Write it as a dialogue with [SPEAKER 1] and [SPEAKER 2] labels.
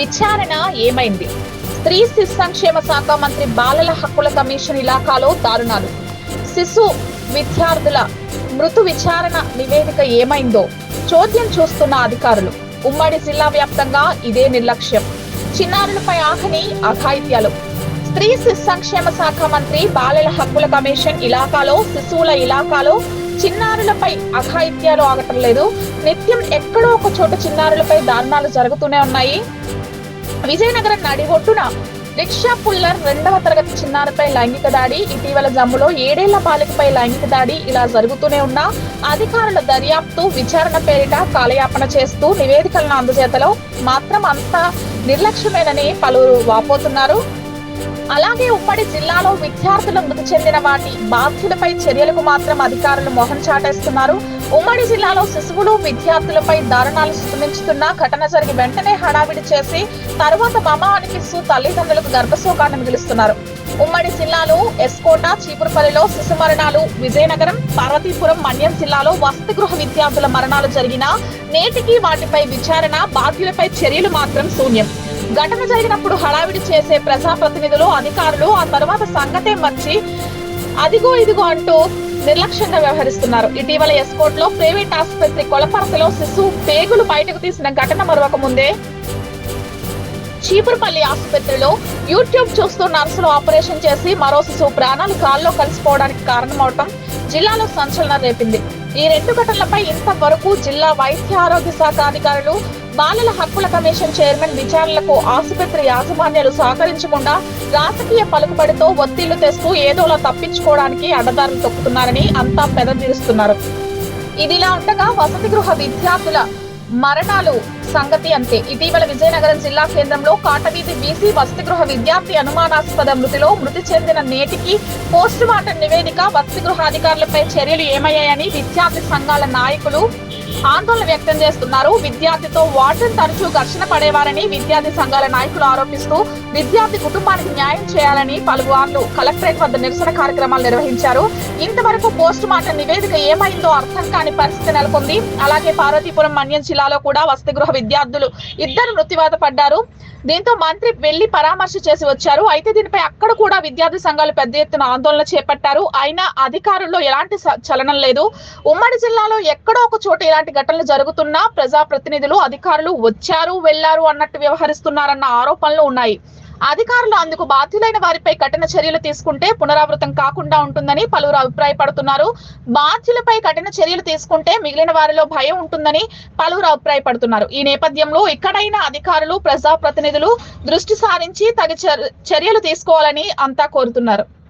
[SPEAKER 1] విచారణ ఏమైంది? స్త్రీ శిశు సంక్షేమ శాఖ మంత్రి బాలల హక్కుల కమిషన్ ఇలాకాలో దారుణాలు. శిశు విద్యార్థుల మృతు విచారణ నివేదిక ఏమైందో చోద్యం చూస్తున్న అధికారులు. ఉమ్మడి జిల్లా వ్యాప్తంగా ఇదే నిర్లక్ష్యం. చిన్నారులపై ఆకని అఘాయిత్యాలు. స్త్రీ శిశు సంక్షేమ శాఖ మంత్రి బాలల హక్కుల కమిషన్ ఇలాకాలో శిశువుల ఇలాకాలో చిన్నారులపై అఘాయిత్యాలు ఆగటం లేదు. నిత్యం ఎక్కడో ఒక చోట చిన్నారులపై దారుణాలు జరుగుతూనే ఉన్నాయి. విజయనగరం నడిబొట్టున రిక్షా పుల్లర్ రెండవ తరగతి చిన్నారిపై లైంగిక దాడి. ఇటీవల జమ్ములో ఏడేళ్ళ బాలికపై లైంగిక దాడి ఇలా జరుగుతూనే ఉన్నా. అధికారుల దర్యాప్తు విచారణ పేరిట కాలయాపన చేస్తూ నివేదికలను అందజేతలో మాత్రం అంతా నిర్లక్ష్యమేనని పలువురు వాపోతున్నారు. అలాగే ఉమ్మడి జిల్లాలో విద్యార్థులు మృతి చెందిన వాటి బాధ్యులపై చర్యలకు మాత్రం అధికారులు మొహం చాటేస్తున్నారు. ఉమ్మడి జిల్లాలో శిశువులు విద్యార్థులపై దారుణాలు సృష్టిస్తున్న ఘటన జరిగి వెంటనే హడావిడి చేసి తరువాత మమ అనిపిస్తూ తల్లిదండ్రులకు గర్భశోకాన్ని మిగులుస్తున్నారు. ఉమ్మడి జిల్లాలో ఎస్కోట చీపురుపల్లిలో శిశు మరణాలు విజయనగరం పార్వతీపురం మన్యం జిల్లాలో వసతి గృహ విద్యార్థుల మరణాలు జరిగినా నేటికి వాటిపై విచారణ బాధ్యులపై చర్యలు మాత్రం శూన్యం. ఘటన జరిగినప్పుడు హడావిడి చేసే ప్రజాప్రతినిధులు అధికారులు ఆ తర్వాత సంగతే మర్చి అదిగో ఇదిగో అంటూ నిర్లక్ష్యంగా వ్యవహరిస్తున్నారు. ఇటీవల ఎస్కోట్లో ప్రైవేట్ ఆసుపత్రి కొలపరతలో శిశువు పేగులు బయటకు తీసిన ఘటన మరొక ముందే చీపురుపల్లి ఆసుపత్రిలో యూట్యూబ్ చూస్తూ నర్సులు ఆపరేషన్ చేసి మరో శిశువు ప్రాణాలు కాల్లో కలిసిపోవడానికి కారణమవటం జిల్లాలో సంచలనం రేపింది. ఈ రెండు ఘటనలపై ఇంతవరకు జిల్లా వైద్య ఆరోగ్య శాఖ అధికారులు బాలల హక్కుల కమిషన్ చైర్మన్ విచారణలకు ఆసుపత్రి యాజమాన్యాలు సహకరించకుండా రాజకీయ పలుకుబడితో ఒత్తిళ్ళు తెస్తూ ఏదోలా తప్పించుకోవడానికి అడ్డదారులు తొక్కుతున్నారని అంతా పెదవిరుస్తున్నారు ఇదిలా ఉండగా వసతి గృహ విద్యార్థుల మరణాలు సంగతి అంతే. ఇటీవల విజయనగరం జిల్లా కేంద్రంలో కాటవీధి బీసీ వసతి గృహ విద్యార్థి అనుమానాస్పద మృతిలో మృతి చెందిన నేటికి పోస్ట్ మార్టం నివేదిక వసతి గృహ అధికారులపై చర్యలు ఏమయ్యాయని విద్యార్థి సంఘాల నాయకులు ఆందోళన వ్యక్తం చేస్తున్నారు. విద్యార్థితో వార్డెన్ తరచూ ఘర్షణ పడేవారని విద్యార్థి సంఘాల నాయకులు ఆరోపిస్తూ విద్యార్థి కుటుంబానికి న్యాయం చేయాలని పలువార్లు కలెక్టరేట్ వద్ద నిరసన కార్యక్రమాలు నిర్వహించారు. ఇంతవరకు పోస్ట్ మార్టం నివేదిక ఏమైందో అర్థం కాని పరిస్థితి నెలకొంది. అలాగే పార్వతీపురం మన్యం జిల్లాలో కూడా వసతి గృహ విద్యార్థులు ఇద్దరు మృత్యువాత పడ్డారు. దీంతో మంత్రి వెళ్ళి పరామర్శ చేసి వచ్చారు. అయితే దీనిపై అక్కడ కూడా విద్యార్థి సంఘాలు పెద్ద ఎత్తున ఆందోళన చేపట్టారు. అయినా అధికారుల్లో ఎలాంటి చలనం లేదు. ఉమ్మడి జిల్లాలో ఎక్కడో ఒక చోట ఇలాంటి ఘటనలు జరుగుతున్నా ప్రజాప్రతినిధులు అధికారులు వచ్చారు వెళ్ళారు అన్నట్టు వ్యవహరిస్తున్నారన్న ఆరోపణలు ఉన్నాయి. అధికారులు అందుకు బాధ్యులైన వారిపై కఠిన చర్యలు తీసుకుంటే పునరావృతం కాకుండా ఉంటుందని పలువురు అభిప్రాయపడుతున్నారు. బాధ్యులపై కఠిన చర్యలు తీసుకుంటే మిగిలిన వారిలో భయం ఉంటుందని పలువురు అభిప్రాయపడుతున్నారు. ఈ నేపథ్యంలో ఇక్కడైనా అధికారులు ప్రజాప్రతినిధులు దృష్టి సారించి తగు చర్- చర్యలు తీసుకోవాలని అంతా కోరుతున్నారు.